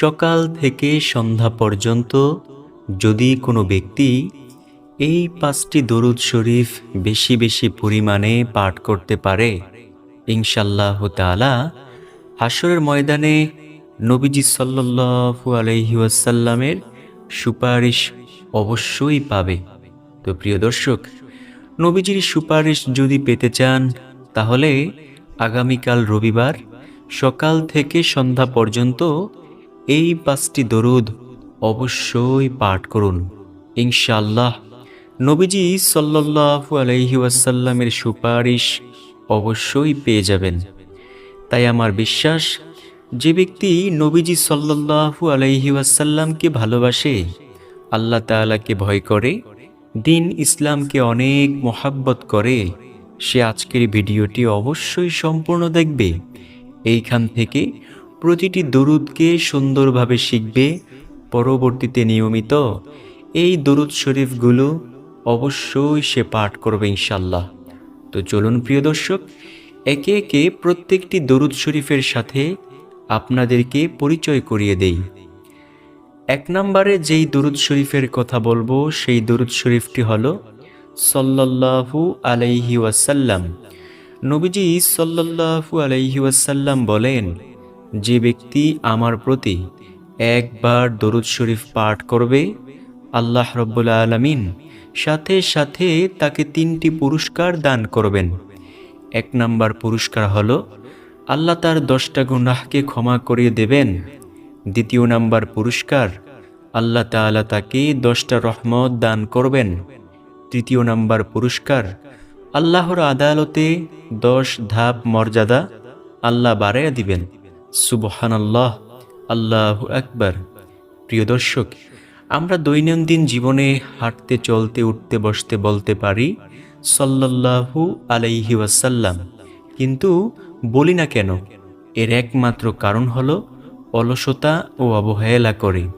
সকাল থেকে সন্ধ্যা পর্যন্ত যদি কোনো ব্যক্তি এই পাঁচটি দরুদ শরীফ বেশি বেশি পরিমাণে পাঠ করতে পারে ইনশাল্লাহ তাআলা হাসরের ময়দানে নবীজি সাল্লাল্লাহু আলাইহি ওয়াসাল্লামের সুপারিশ অবশ্যই পাবে। তো প্রিয় দর্শক, নবীজির সুপারিশ যদি পেতে চান, তাহলে আগামীকাল রবিবার সকাল থেকে সন্ধ্যা পর্যন্ত এই পাঁচটি দরুদ অবশ্যই পাঠ করুন। ইনশাআল্লাহ, নবীজি সাল্লাল্লাহু আলাইহি ওয়াসাল্লামের সুপারিশ অবশ্যই পেয়ে যাবেন। তাই আমার বিশ্বাস, যে ব্যক্তি নবীজি সাল্লাল্লাহু আলাইহি ওয়াসাল্লামকে ভালোবাসে, আল্লাহ তাআলাকে ভয় করে, দিন ইসলামকে অনেক মোহাব্বত করে, সে আজকের ভিডিওটি অবশ্যই সম্পূর্ণ দেখবে। এইখান থেকে প্রতিটি দরুদকে সুন্দরভাবে শিখবে পরবর্তীতে নিয়মিত। এই দরুদ শরীফগুলো অবশ্যই সে পাঠ করবে ইনশাল্লাহ তো চলুন প্রিয় দর্শক, একে একে প্রত্যেকটি দরুদ শরীফের সাথে আপনাদেরকে পরিচয় করিয়ে দেই। এক নম্বরে যেই দরুদ শরীফের কথা বলব, সেই দরুদ শরীফটি হল, সল্লাল্লাহু আলাইহি ওয়াসাল্লাম। নবীজি সল্লাল্লাহু আলাইহি ওয়াসাল্লাম বলেন যে ব্যক্তি আমার প্রতি একবার দরুদ শরীফ পাঠ করবে, আল্লাহ রব্বুল আলমিন সাথে সাথে তাকে তিনটি পুরস্কার দান করবেন। এক নাম্বার পুরস্কার হলো, আল্লাহ তার দশটা গুনাহকে ক্ষমা করিয়ে দেবেন। দ্বিতীয় নাম্বার পুরস্কার, আল্লাহ তাআলা তাকে দশটা রহমত দান করবেন। তৃতীয় নাম্বার পুরস্কার, আল্লাহর আদালতে দশ ধাপ মর্যাদা আল্লাহ বাড়াইয়া দিবেন। সুবহানাল্লাহ, আল্লাহ আল্লাহ আকবার। প্রিয় দর্শক, আমরা দৈনন্দিন জীবনে হাঁটতে, চলতে, উঠতে, বসতে বলতে পারি সল্লাল্লাহু আলাইহি ওয়াসাল্লাম। কিন্তু বলি না কেন, এর একমাত্র কারণ হলো অলসতা ও অবহেলা করে।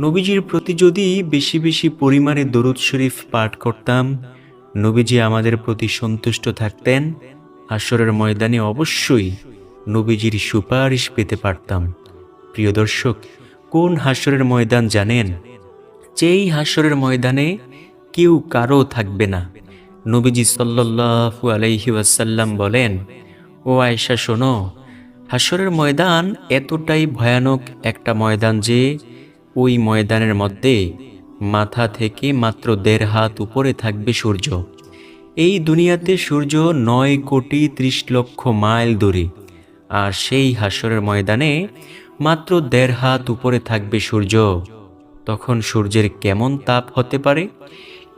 নবীজির প্রতি যদি বেশি বেশি পরিমাণে দরুদ শরীফ পাঠ করতাম, নবীজি আমাদের প্রতি সন্তুষ্ট থাকতেন। আসরের ময়দানে অবশ্যই নবীজির সুপারিশ পেতে পারতাম। প্রিয় দর্শক, কোন হাসরের ময়দান জানেন? যেই হাসরের ময়দানে কেউ কারও থাকবে না। নবীজি সাল্লাল্লাহু আলাইহি ওয়াসাল্লাম বলেন, ও আয়েশা, শোনো হাসরের ময়দান এতটাই ভয়ানক একটা ময়দান যে ওই ময়দানের মধ্যে মাথা থেকে মাত্র দেড় হাত উপরে থাকবে সূর্য। এই দুনিয়াতে সূর্য নয় কোটি ত্রিশ লক্ষ মাইল দূরে। আর সেই হাসরের ময়দানে মাত্র দেড় হাত উপরে থাকবে সূর্য। তখন সূর্যের কেমন তাপ হতে পারে?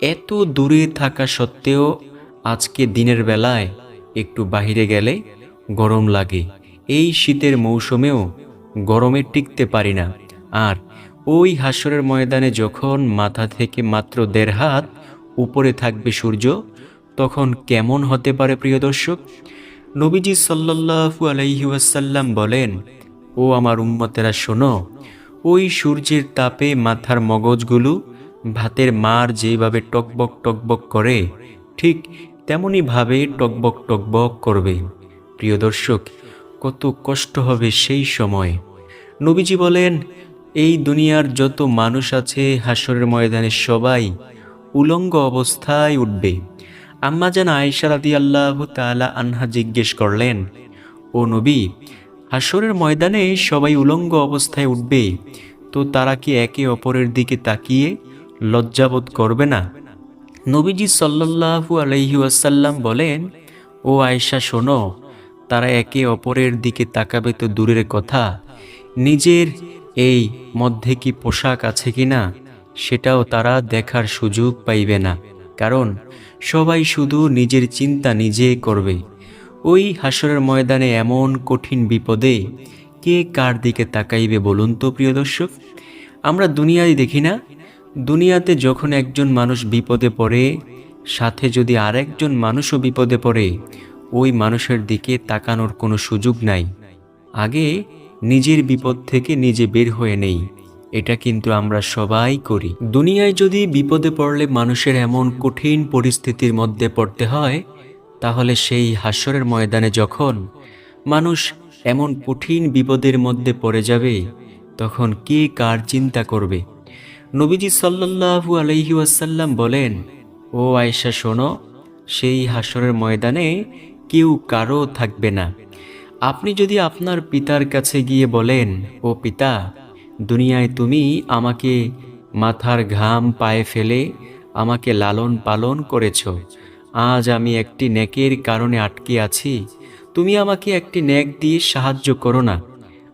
এত দূরে থাকা সত্ত্বেও আজকে দিনের বেলায় একটু বাহিরে গেলে গরম লাগে। এই শীতের মৌসুমেও গরমে টিকতে পারি না। আর ওই হাসরের ময়দানে যখন মাথা থেকে মাত্র দেড় হাত উপরে থাকবে সূর্য, তখন কেমন হতে পারে প্রিয় দর্শক? নবীজি সাল্লাল্লাহু আলাইহি ওয়াসাল্লাম বলেন, ও আমার উম্মতেরা, শোনো, ওই সূর্যের তাপে মাথার মগজগুলো ভাতের মার যেভাবে টকবক টকবক করে, ঠিক তেমনই ভাবে টকবক টকবক করবে। প্রিয় দর্শক, কত কষ্ট হবে সেই সময়। নবীজি বলেন, এই দুনিয়ার যত মানুষ আছে হাসরের ময়দানে সবাই উলঙ্গ অবস্থায় উঠবে। আম্মা যেন আয়েশা রাদি আল্লাহ তালা আনহা জিজ্ঞেস করলেন, ও নবী হাসরের ময়দানে সবাই উলঙ্গ অবস্থায় উঠবে, তো তারা কি একে অপরের দিকে তাকিয়ে লজ্জাবোধ করবে না? নবীজি সাল্লাল্লাহু আলাইহি ওয়াসাল্লাম বলেন, ও আয়েশা, শোনো, তারা একে অপরের দিকে তাকাবে তো দূরের কথা, নিজের এই মধ্যে কি পোশাক আছে কি না সেটাও তারা দেখার সুযোগ পাইবে না। কারণ সবাই শুধু নিজের চিন্তা নিজে করবে। ওই হাসরের ময়দানে এমন কঠিন বিপদে কে কার দিকে তাকাইবে বলুন তো, প্রিয় দর্শক? আমরা দুনিয়ায় দেখি না, দুনিয়াতে যখন একজন মানুষ বিপদে পড়ে, সাথে যদি আরেকজন মানুষও বিপদে পড়ে, ওই মানুষের দিকে তাকানোর কোনো সুযোগ নাই। আগে নিজের বিপদ থেকে নিজে বের হয়ে নেই। এটা কিন্তু আমরা সবাই করি। দুনিয়ায় যদি বিপদে পড়লে মানুষের এমন কঠিন পরিস্থিতির মধ্যে পড়তে হয়, তাহলে সেই হাস্যরের ময়দানে যখন মানুষ এমন কঠিন বিপদের মধ্যে পড়ে যাবে, তখন কে কার চিন্তা করবে? নবীজি সাল্লাল্লাহু আলাইহি ওয়াসাল্লাম বলেন, ও আয়েশা, শোনো, সেই হাসরের ময়দানে কেউ কারও থাকবে না। আপনি যদি আপনার পিতার কাছে গিয়ে বলেন, ও পিতা দুনিয়ায় তুমি আমাকে মাথার ঘাম পায়ে ফেলে আমাকে লালন পালন করেছ। আজ আমি একটি নেকের কারণে আটকে আছি। তুমি আমাকে একটি নেক দিয়ে সাহায্য করো না।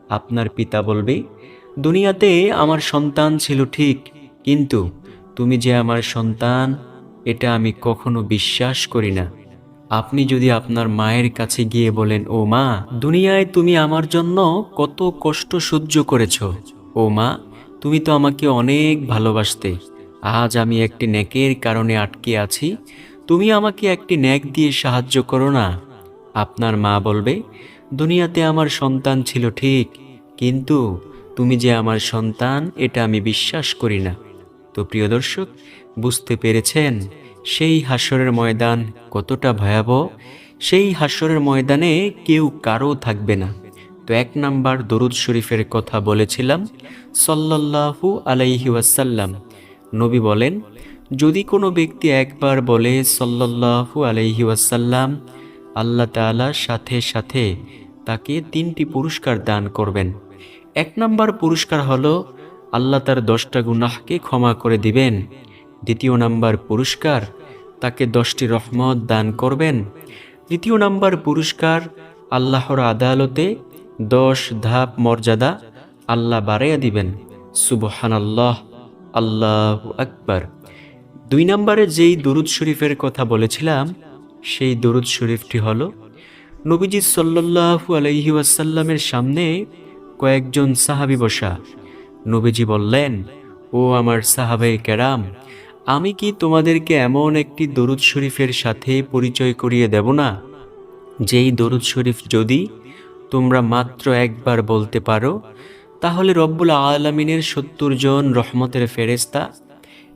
আপনার পিতা বলবে, দুনিয়াতে আমার সন্তান ছিল ঠিক, কিন্তু তুমি যে আমার সন্তান, এটা আমি কখনো বিশ্বাস করি না। আপনি যদি আপনার মায়ের কাছে গিয়ে বলেন, ও মা, দুনিয়ায় তুমি আমার জন্য কত কষ্ট সহ্য করেছ ও মা, তুমি তো আমাকে অনেক ভালোবাসতে। আজ আমি একটি নেকের কারণে আটকে আছি। তুমি আমাকে একটি নেক দিয়ে সাহায্য করো না। আপনার মা বলবে, দুনিয়াতে আমার সন্তান ছিল ঠিক, কিন্তু তুমি যে আমার সন্তান, এটা আমি বিশ্বাস করি না। তো প্রিয় দর্শক, বুঝতে পেরেছেন সেই হাস্যরের ময়দান কতটা ভয়াবহ? সেই হাস্যরের ময়দানে কেউ কারও থাকবে না। এক নাম্বার দরুদ শরীফের কথা বলেছিলাম, সল্লাল্লাহু আলাইহি ওয়াসাল্লাম। নবী বলেন, যদি কোনো ব্যক্তি একবার বলে, সল্লাল্লাহু আলাইহি ওয়াসাল্লাম, আল্লাহ তাআলা সাথে সাথে তাকে তিনটি পুরস্কার দান করবেন। এক নাম্বার পুরস্কার হলো, আল্লাহ তার দশটা গুনাহকে ক্ষমা করে দিবেন। দ্বিতীয় নাম্বার পুরস্কার, তাকে দশটি রহমত দান করবেন। তৃতীয় নাম্বার পুরস্কার, আল্লাহর আদালতে দশ ধাপ মর্যাদা আল্লাহ বাড়াইয়া দিবেন। সুবহান আল্লাহ আল্লাহ আকবার। দুই নম্বরে যেই দরুদ শরীফের কথা বলেছিলাম, সেই দরুদ শরীফটি হলো, নবীজি সাল্লাল্লাহু আলাইহি ওয়াসাল্লামের সামনে কয়েকজন সাহাবী বসা। নবীজি বললেন, ও আমার সাহাবে কেরাম, আমি কি তোমাদেরকে এমন একটি দরুদ শরীফের সাথে পরিচয় করিয়ে দেব না? যেই দরুদ শরীফ যদি তোমরা মাত্র একবার বলতে পারো, তাহলে রব্বুল আলমিনের সত্তর জন রহমতের ফেরেস্তা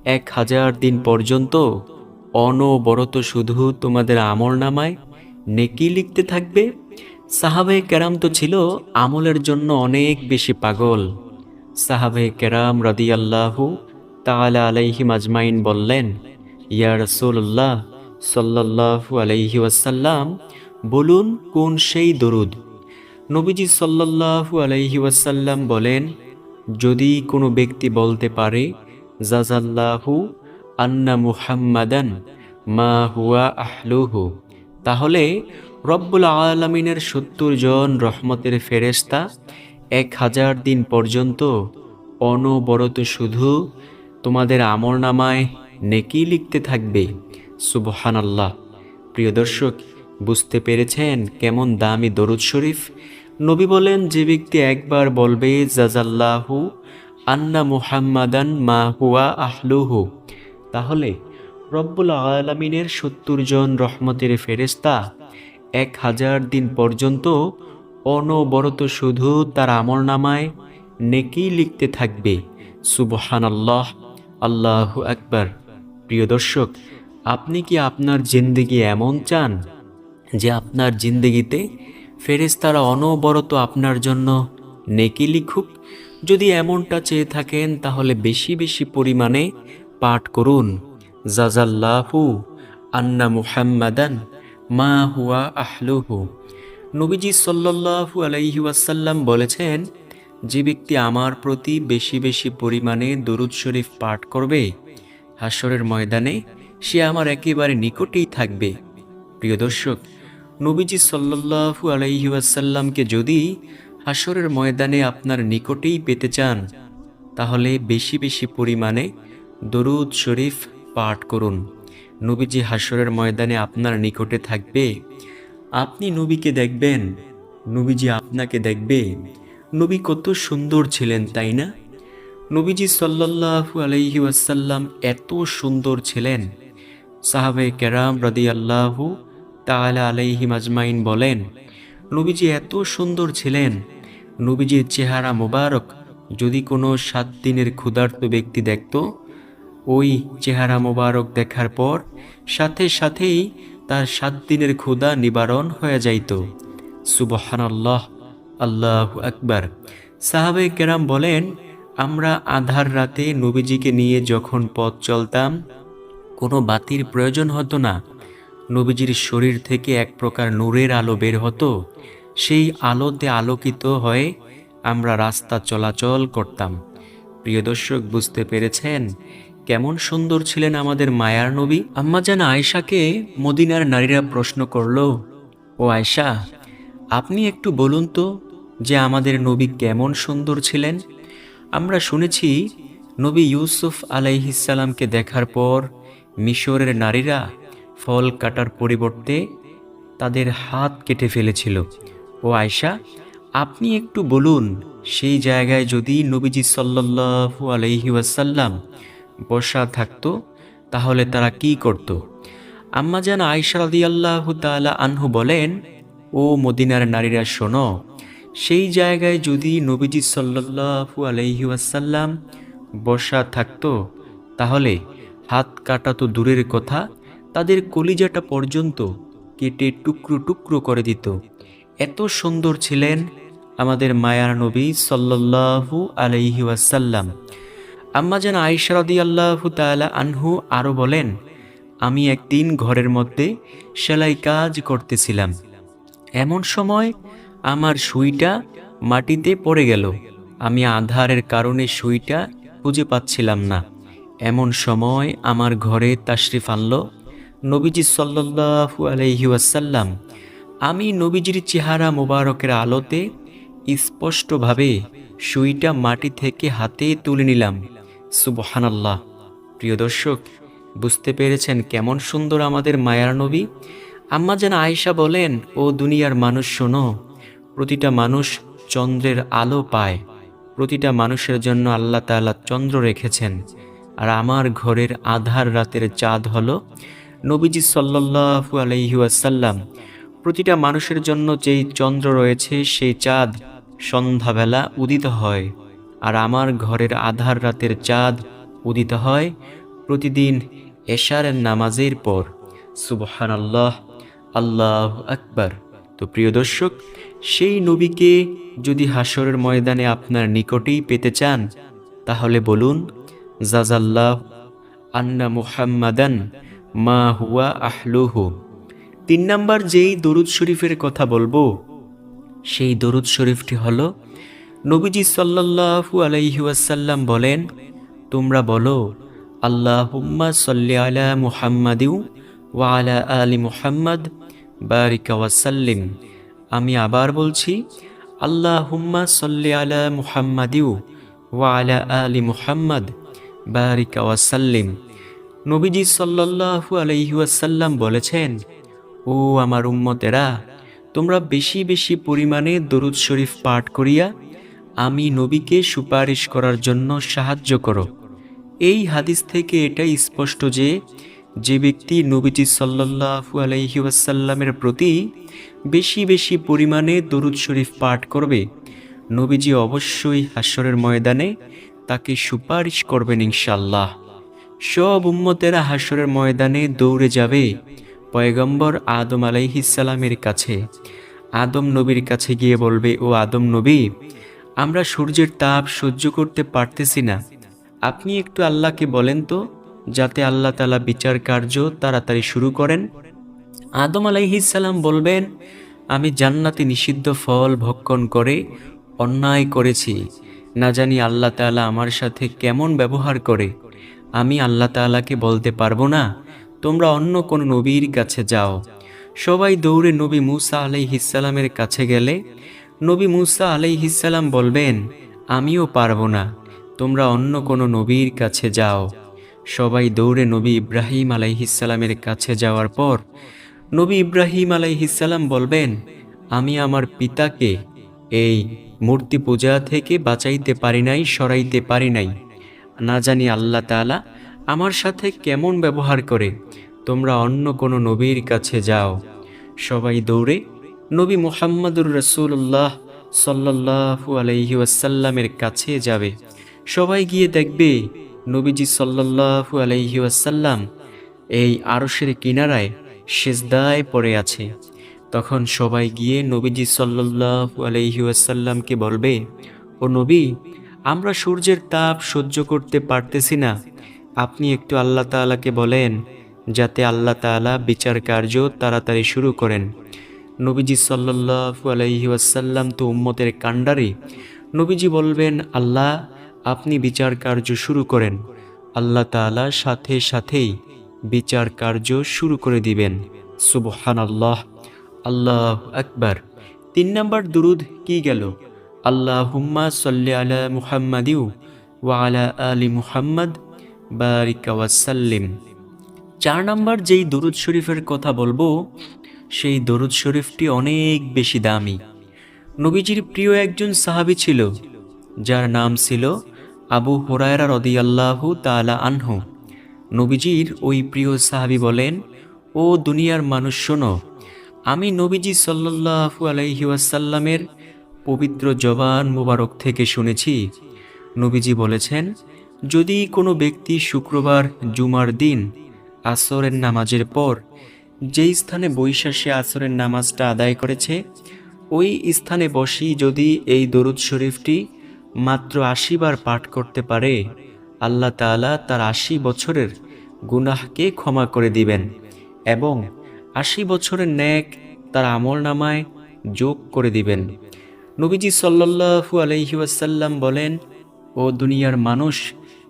এক হাজার দিন পর্যন্ত অনবরত শুধু তোমাদের আমল নামায় নেকি লিখতে থাকবে। সাহাবে কেরাম তো ছিল আমলের জন্য অনেক বেশি পাগল। সাহাবে কেরাম রাদিয়াল্লাহু তাআলা আলাইহিম আজমাইন বললেন, ইয়া রাসূলুল্লাহ সাল্লাল্লাহু আলাইহি ওয়াসাল্লাম, বলুন কোন সেই দরুদ? নবীজি সাল্লাল্লাহু আলাইহি ওয়াসাল্লাম বলেন, যদি কোনো ব্যক্তি বলতে পারে, জাজাল্লাহু আন্না মুহাম্মাদান মা হুয়া আহলুহু তাহলে রব্বুল আলমিনের সত্তর জন রহমতের ফেরেস্তা এক হাজার দিন পর্যন্ত অনবরত শুধু তোমাদের আমর নামায় নেকি লিখতে থাকবে। সুবহান আল্লাহ প্রিয় দর্শক বুঝতে পেরেছেন কেমন দামি দরুদ শরীফ? নবী বলেন, যে ব্যক্তি একবার বলবে, জাজাল্লাহু আন্না মুহাম্মাদান মা হুয়া আহলুহু। তাহলে রব্বুল আলমিনের সত্তর জন রহমতের ফেরেস্তা এক হাজার দিন পর্যন্ত অনবরত শুধু তার আমর নামায় নেকি লিখতে থাকবে। সুবহান আল্লাহ আল্লাহ আকবার। প্রিয় দর্শক, আপনি কি আপনার জিন্দগি এমন চান যে আপনার জিন্দগিতে ফেরেস্তারা অনবরত আপনার জন্য নেকি লিখুক। যদি এমনটা চেয়ে থাকেন, তাহলে বেশি বেশি পরিমাণে পাঠ করুন। জাজাল্লাহু আন্না মুহাম্মাদান মা হুয়া আহলুহু। নবীজি সাল্লাল্লাহু আলাইহি ওয়াসাল্লাম বলেছেন, যে ব্যক্তি আমার প্রতি বেশি বেশি পরিমাণে দরুদ শরীফ পাঠ করবে হাসরের ময়দানে সে আমার একেবারে নিকটেই থাকবে। প্রিয় দর্শক নবীজি সাল্লাল্লাহু আলাইহি ওয়াসাল্লামকে যদি হাসরের ময়দানে আপনার নিকটেই পেতে চান, তাহলে বেশি বেশি পরিমাণে দরুদ শরীফ পাঠ করুন। নবীজি হাসরের ময়দানে আপনার নিকটে থাকবে। আপনি নবীকে দেখবেন, নবীজি আপনাকে দেখবে। নবী কত সুন্দর ছিলেন, তাই না? নবীজি সাল্লাল্লাহু আলাইহি ওয়াসাল্লাম এত সুন্দর ছিলেন। সাহাবে কেরাম রদি আল্লাহু তাআলা আলাইহি মাজমাইন বলেন, নবীজি এত সুন্দর ছিলেন। নবীজির চেহারা মোবারক, যদি কোনো সাত দিনের ক্ষুধার্ত ব্যক্তি দেখত, ওই চেহারা মোবারক দেখার পর সাথে সাথেই তার সাত দিনের ক্ষুধা নিবারণ হয়ে যাইত। সুবহানাল্লাহ, আল্লাহ আকবার। সাহাবে কেরাম বলেন, আমরা আধার রাতে নবীজিকে নিয়ে যখন পথ চলতাম, কোনো বাতির প্রয়োজন হতো না। নবীজির শরীর থেকে এক প্রকার নূরের আলো বের হতো। সেই আলোতে আলোকিত হয়ে আমরা রাস্তা চলাচল করতাম। প্রিয় দর্শক, বুঝতে পেরেছেন কেমন সুন্দর ছিলেন আমাদের মায়ার নবী? আম্মাজান আয়েশাকে মদিনার নারীরা প্রশ্ন করল, ও আয়েশা, আপনি একটু বলুন তো যে আমাদের নবী কেমন সুন্দর ছিলেন? আমরা শুনেছি নবী ইউসুফ আলাইহিসাল্লামকে দেখার পর মিশরের নারীরা ফল কাটার পরিবর্তে তাদের হাত কেটে ফেলেছিল। ও আয়শা, আপনি একটু বলুন, সেই জায়গায় যদি নবীজি সাল্লাল্লাহু আলাইহি ওয়াসাল্লাম বসা থাকতো, তাহলে তারা কি করত? আম্মা জান আয়সা রাদিয়াল্লাহু তাআলা আনহু বলেন, ও মদিনার নারীরা, শোনো, সেই জায়গায় যদি নবীজি সাল্লাল্লাহু আলাইহি ওয়াসাল্লাম বসা থাকতো, তাহলে হাত কাটা তো দূরের কথা তাদের কলিজাটা পর্যন্ত কেটে টুকরো টুকরো করে দিত। এত সুন্দর ছিলেন আমাদের মায়ার নবী সাল্লাল্লাহু আলাইহি ওয়াসাল্লাম। আম্মা যেন আইসারদি আল্লাহু তাআলা আনহু আরও বলেন, আমি একদিন ঘরের মধ্যে সেলাই কাজ করতেছিলাম। এমন সময় আমার সুইটা মাটিতে পড়ে গেল। আমি আধারের কারণে সুইটা খুঁজে পাচ্ছিলাম না। এমন সময় আমার ঘরে তাশরিফ আনলো। নবীজি আলাইহি ওয়াসাল্লাম, আমি নবীজির চেহারা মোবারকের আলোতে স্পষ্টভাবে সুইটা মাটি থেকে হাতে তুলে নিলাম। সুবহানাল্লাহ। প্রিয় দর্শক, বুঝতে পেরেছেন কেমন সুন্দর আমাদের মায়ার নবী? আম্মা যেন আয়েশা বলেন, ও দুনিয়ার মানুষ শোনো, প্রতিটা মানুষ চন্দ্রের আলো পায়। প্রতিটা মানুষের জন্য আল্লাহ তাআলা চন্দ্র রেখেছেন। আর আমার ঘরের আধার রাতের চাঁদ হলো নবীজি সাল্লাল্লাহু আলাইহি ওয়াসাল্লাম, প্রতিটা মানুষের জন্য যেই চন্দ্র রয়েছে, সেই চাঁদ সন্ধ্যাবেলা উদিত হয়। আর আমার ঘরের আধার রাতের চাঁদ উদিত হয় প্রতিদিন এশারের নামাজের পর। সুবহান আল্লাহ আল্লাহ আকবার। তো প্রিয় দর্শক, সেই নবীকে যদি হাসরের ময়দানে আপনার নিকটেই পেতে চান, তাহলে বলুন জাজাল্লাহ আন্না মুহাম্মাদান মা হুয়া আহলুহু। তিন নাম্বার যেই দরুদ শরীফের কথা বলব, সেই দরুদ শরীফটি হল, নবীজি সাল্লাল্লাহু আলাইহি ওয়াসাল্লাম বলেন, তোমরা বলো, আল্লাহুম্মা সাল্লি আলা মুহাম্মাদিউ ওয়া আলা আলি মুহাম্মদ, বারিকা ওয়াসাল্লিম আমি আবার বলছি, আল্লাহুম্মা সাল্লি আলা মুহাম্মাদিউ ওয়া আলা আলি মুহাম্মদ, বারিকা ওয়াসাল্লিম নবীজি সাল্লাল্লাহু আলাইহি ওয়াসাল্লাম বলেছেন, ও আমার উম্মতেরা, তোমরা বেশি বেশি পরিমাণে দরুদ শরীফ পাঠ করিয়া আমি নবীকে সুপারিশ করার জন্য সাহায্য করো। এই হাদিস থেকে এটাই স্পষ্ট যে যে ব্যক্তি নবীজি সাল্লাল্লাহু আলাইহি ওয়াসাল্লামের প্রতি বেশি বেশি পরিমাণে দরুদ শরীফ পাঠ করবে, নবীজি অবশ্যই হাস্যরের ময়দানে তাকে সুপারিশ করবেন ইনশাল্লাহ সব উম্মতেরা হাসরের ময়দানে দৌড়ে যাবে পয়গম্বর আদম আলাইহিসালামের কাছে। আদম নবীর কাছে গিয়ে বলবে, ও আদম নবী, আমরা সূর্যের তাপ সহ্য করতে পারতেছি না। আপনি একটু আল্লাহকে বলেন তো, যাতে আল্লাহ তালা বিচার কার্য তাড়াতাড়ি শুরু করেন। আদম আলাইহিসাল্লাম বলবেন, আমি জান্নাতে নিষিদ্ধ ফল ভক্ষণ করে অন্যায় করেছি। না জানি আল্লাহ তাআলা আমার সাথে কেমন ব্যবহার করে। আমি আল্লাহ তাআলাকে বলতে পারব না। তোমরা অন্য কোনো নবীর কাছে যাও। সবাই দৌড়ে নবী মুসা আলাইহিসালামের কাছে গেলে, নবী মুসা আলাইহিসাল্লাম বলবেন, আমিও পারব না। তোমরা অন্য কোনো নবীর কাছে যাও। সবাই দৌড়ে নবী ইব্রাহিম আলাইহিসাল্লামের কাছে যাওয়ার পর, নবী ইব্রাহিম আলাইহিসাল্লাম বলবেন, আমি আমার পিতাকে এই মূর্তি পূজা থেকে বাঁচাইতে পারি নাই, সরাইতে পারি নাই। না জানি আল্লাহ তাআলা আমার সাথে কেমন ব্যবহার করে। তোমরা অন্য কোনো নবীর কাছে যাও। সবাই দৌড়ে নবী মুহাম্মদুর রসুল্লাহ সাল্লাহু আলাইহি ওয়াসাল্লামের কাছে যাবে। সবাই গিয়ে দেখবে নবীজি সাল্লাহু আলাইহি ওয়াসাল্লাম এই আরশের কিনারায় সেজদায় পড়ে আছে। তখন সবাই গিয়ে নবীজি সাল্লাহু আলাইহি ওয়াসাল্লামকে বলবে, ও নবী আমরা সূর্যের তাপ সহ্য করতে পারতেছি না। আপনি একটু আল্লাহ তাআলাকে বলেন, যাতে আল্লাহ তাআলা বিচার কার্য তাড়াতাড়ি শুরু করেন। নবীজি সাল্লাল্লাহু আলাইহি ওয়াসাল্লাম তো উম্মতের কাণ্ডারি। নবীজি বলবেন, আল্লাহ, আপনি বিচার কার্য শুরু করেন। আল্লাহ তাআলা সাথে সাথেই বিচার কার্য শুরু করে দিবেন। সুবহান আল্লাহ আল্লাহ আকবার। তিন নম্বর দুরুদ কি গেল? আল্লাহ হুম্মা সাল্লি আলা মুহাম্মাদিউ ওয়া আলা আলি মুহাম্মদ বারিকা ওয়াসাল্লিম চার নম্বর যেই দরুদ শরীফের কথা বলব, সেই দরুদ শরীফটি অনেক বেশি দামি। নবীজির প্রিয় একজন সাহাবী ছিল, যার নাম ছিল আবু হুরায়রা রদিয়াল্লাহু তাআলা আনহু। নবীজির ওই প্রিয় সাহাবী বলেন, ও দুনিয়ার মানুষ শোনো, আমি নবীজি সাল্লাল্লাহু আলাইহি ওয়াসাল্লামের পবিত্র জবান মুবারক থেকে শুনেছি। নবীজি বলেছেন, যদি কোনো ব্যক্তি শুক্রবার জুমার দিন আসরের নামাজের পর যেই স্থানে বৈশাসে আসরের নামাজটা আদায় করেছে, ওই স্থানে বসি যদি এই দরুদ শরীফটি মাত্র আশি বার পাঠ করতে পারে, আল্লাহ তাআলা তার আশি বছরের গুনাহকে ক্ষমা করে দিবেন এবং আশি বছরের ন্যাক তার আমল নামায় যোগ করে দিবেন। নবীজি সাল্লাল্লাহু আলাইহি ওয়াসাল্লাম বলেন, ও দুনিয়ার মানুষ,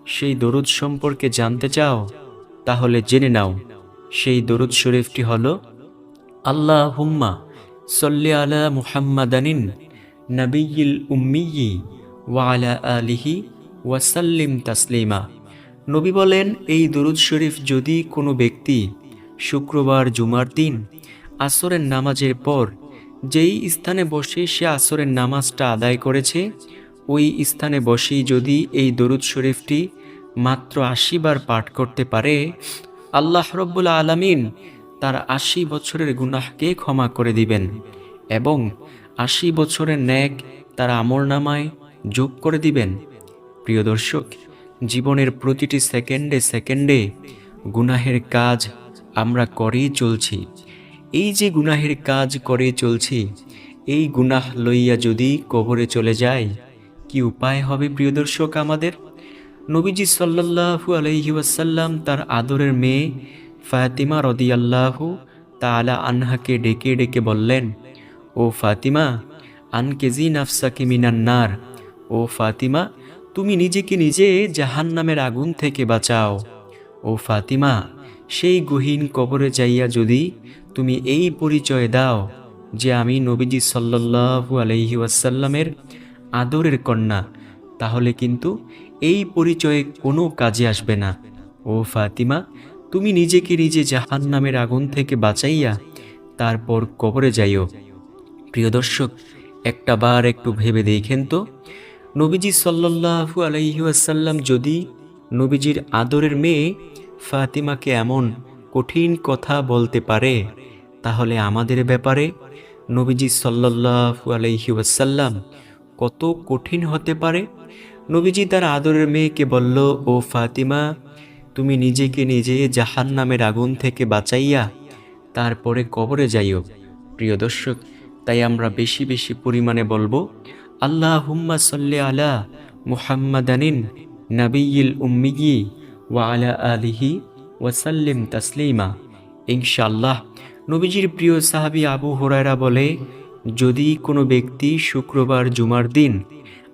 সেই দরুদ সম্পর্কে জানতে চাও? তাহলে জেনে নাও, সেই দরুদ শরীফটি হল আল্লাহ হুম্মা সল্লি আলা মুহাম্মাদানিন নবিয়িল উম্মিয়ি ওয়া আলা আলিহি ওয়াসাল্লিম তাসলিমা। নবী বলেন, এই দরুদ শরীফ যদি কোনো ব্যক্তি শুক্রবার, জুমার দিন, আসরের নামাজের পর যেই স্থানে বসে সে আসরের নামাজটা আদায় করেছে, ওই স্থানে বসেই যদি এই দরুদ শরীফটি মাত্র আশি বার পাঠ করতে পারে, আল্লাহ রব্বুল আলামিন তার আশি বছরের গুনাহকে ক্ষমা করে দিবেন এবং আশি বছরের ন্যাক তার আমর নামায় যোগ করে দিবেন। প্রিয় দর্শক, জীবনের প্রতিটি সেকেন্ডে সেকেন্ডে গুনাহের কাজ আমরা করেই চলছি। এই যে গুনাহের কাজ করে চলছি, এই গুনাহ লইয়া যদি কবরে চলে যায় কি উপায় হবে প্রিয় দর্শক আমাদের? নবীজি সাল্লাল্লাহু আলাইহি ওয়াসাল্লাম তার আদরের মেয়ে ফাতিমা রদিয়াল্লাহু তাআলা আনহাকে ডেকে ডেকে বললেন, ও ফাতিমা, আনকেজি নাফসাকে মিনান্নার ও ফাতিমা, তুমি নিজেকে নিজে জাহান্নামের আগুন থেকে বাঁচাও। ও ফাতিমা, সেই গহীন কবরে যাইয়া যদি তুমি এই পরিচয় দাও যে আমি নবীজি সাল্লাল্লাহু আলাইহি ওয়াসাল্লামের আদরের কন্যা। তাহলে কিন্তু এই পরিচয়ে কোনো কাজে আসবে না। ও ফাতিমা, তুমি নিজেকে নিজে জাহান নামের আগুন থেকে বাঁচাইয়া তারপর কবরে যাইও। প্রিয় দর্শক, একটা বার একটু ভেবে দেখেন তো, নবীজি সাল্লাল্লাহু আলাইহি ওয়াসাল্লাম যদি নবীজির আদরের মেয়ে ফাতিমাকে এমন কঠিন কথা বলতে পারে তাহলে আমাদের ব্যাপারে নবীজি সাল্লাল্লাহু আলাইহি ওয়াসাল্লাম কত কঠিন হতে পারে? নবীজি তার আদরের মেয়েকে বলল, ও ফাতিমা, তুমি নিজেকে নিজে জাহান নামের আগুন থেকে বাঁচাইয়া তারপরে কবরে যাইও। প্রিয় দর্শক, তাই আমরা বেশি বেশি পরিমাণে বলব আল্লাহ হুম্মা সাল্লি আলা মুহাম্মাদানিন নবিয়িল উম্মিয়ি ওয়া আলা আলিহি ওয়াসাল্লিম তাসলিমা। ইনশাআল্লাহ নবীজির প্রিয় সাহাবী আবু হুরায়রা বলে, যদি কোনো ব্যক্তি শুক্রবার জুমার দিন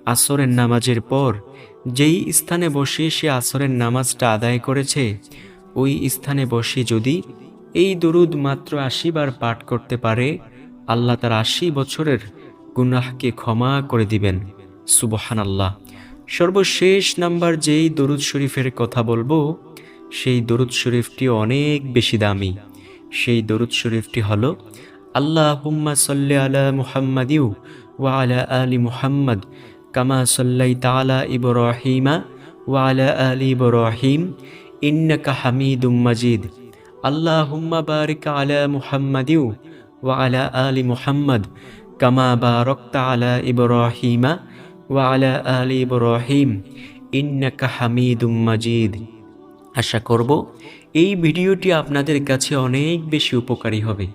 আসরের নামাজের পর যেই স্থানে বসে সে আসরের নামাজটা আদায় করেছে, ওই স্থানে বসে যদি এই দরুদ মাত্র আশি বার পাঠ করতে পারে, আল্লাহ তার আশি বছরের গুনাহকে ক্ষমা করে দিবেন। সুবহান আল্লাহ সর্বশেষ নাম্বার যেই দরুদ শরীফের কথা বলব, সেই দরুদ শরীফটি অনেক বেশি দামি। সেই দরুদ শরীফটি হলো আল্লাহ হুম্মা সাল্লি আলা মুহাম্মাদিউ ওয়া আলা আলি মুহাম্মদ কামা সাল্লাই তালা ইব্রাহিমা ওয়া আলা আলি ইব্রাহিম ইন্নাকা হামিদুম মাজিদ। আল্লাহ হুম্মা বারিক আলা মুহাম্মাদিউ ওয়া আলা আলি মুহাম্মদ কামা বারকতা আলা ইব্রাহিমা ওয়া আলা আলি ইব্রাহিম ইন্নাকা হামিদুম মাজিদ। আশা করব এই ভিডিওটি আপনাদের কাছে অনেক বেশি উপকারী হবে।